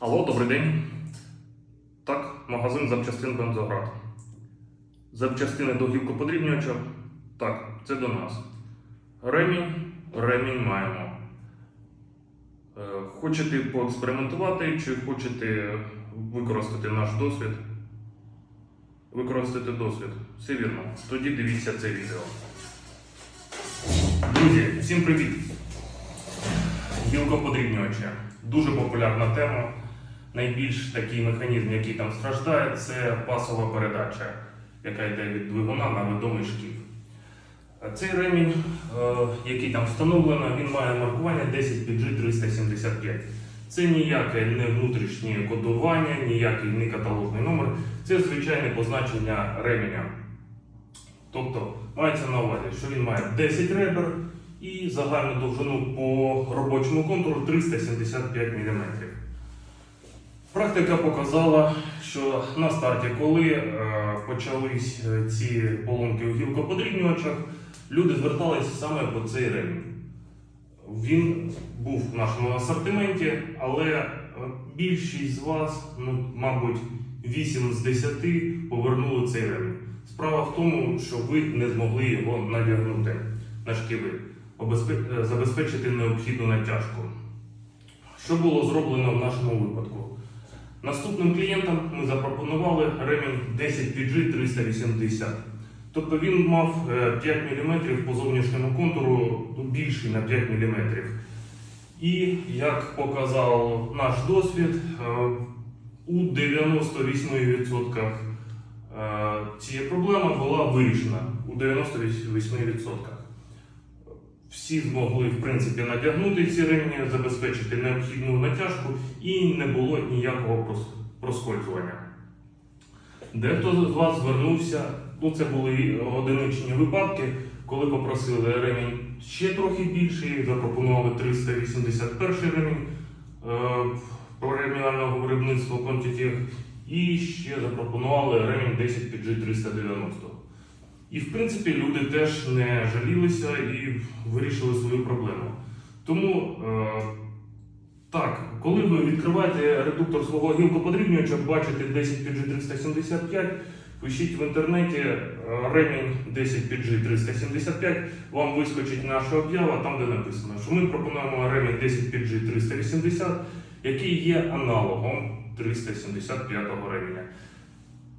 Алло, добрий день. Так, магазин запчастин Бензоград. Запчастини до гілкоподрібнювача? Так, це до нас. Ремінь, ремінь маємо. Е, Хочете поекспериментувати чи хочете використати наш досвід? Використати досвід. Все вірно. Тоді дивіться це відео. Друзі, всім привіт! Гілкоподрібнювачі. Дуже популярна тема. Найбільш такий механізм, який там страждає, це пасова передача, яка йде від двигуна на відомий шків. Цей ремінь, е, який там встановлено, він має маркування 10PG375. Це ніяке не внутрішнє кодування, ніякий не каталогний номер. Це звичайне позначення ременя. Тобто мається на увазі, що він має 10 ребер і загальну довжину по робочому контуру 375 мм. Практика показала, що на старті, коли е, почались е, ці поломки у гілкоподрібнювачах, люди зверталися саме по цей ремінь. Він був в нашому асортименті, але е, більшість з вас, ну, мабуть, 8 з 10 повернули цей ремінь. Справа в тому, що ви не змогли його надягнути на шківи, е, забезпечити необхідну натяжку. Що було зроблено в нашому випадку? Наступним клієнтам ми запропонували ремінь 10 PG 380. Тобто він мав е, 5 мм по зовнішньому контуру, ну, більший на 5 мм. І як показав наш досвід, е, у 98% е, цієї проблема була вирішена у 98%. Всі змогли в принципі надягнути ці ремені, забезпечити необхідну натяжку і не було ніякого прос- проскользування. Дехто з вас звернувся, ну це були одиничні випадки, коли попросили ремінь ще трохи більший, запропонували 381 ремінь е, преміального виробництва Quantitech і ще запропонували ремінь 10 PG 390. І в принципі люди теж не жалілися і вирішили свою проблему. Тому е, так, коли ви відкриваєте редуктор свого гілкоподрібнювача, бачите 10 PG 375, пишіть в інтернеті е, ремінь 10 PG 375, вам вискочить наша об'ява, там де написано, що ми пропонуємо ремінь 10 PG 380, який є аналогом 375 ременя.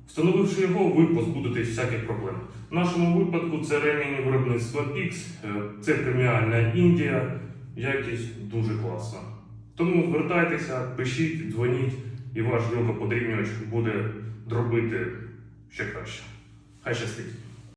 Встановивши його, ви позбудетесь всяких проблем. В нашому випадку це ремінь виробництва PIX, е, це преміальна Індія, якість дуже класна. Тому звертайтеся, пишіть, дзвоніть, і ваш гілкоподрібнювач буде дробити ще краще. Хай щастить!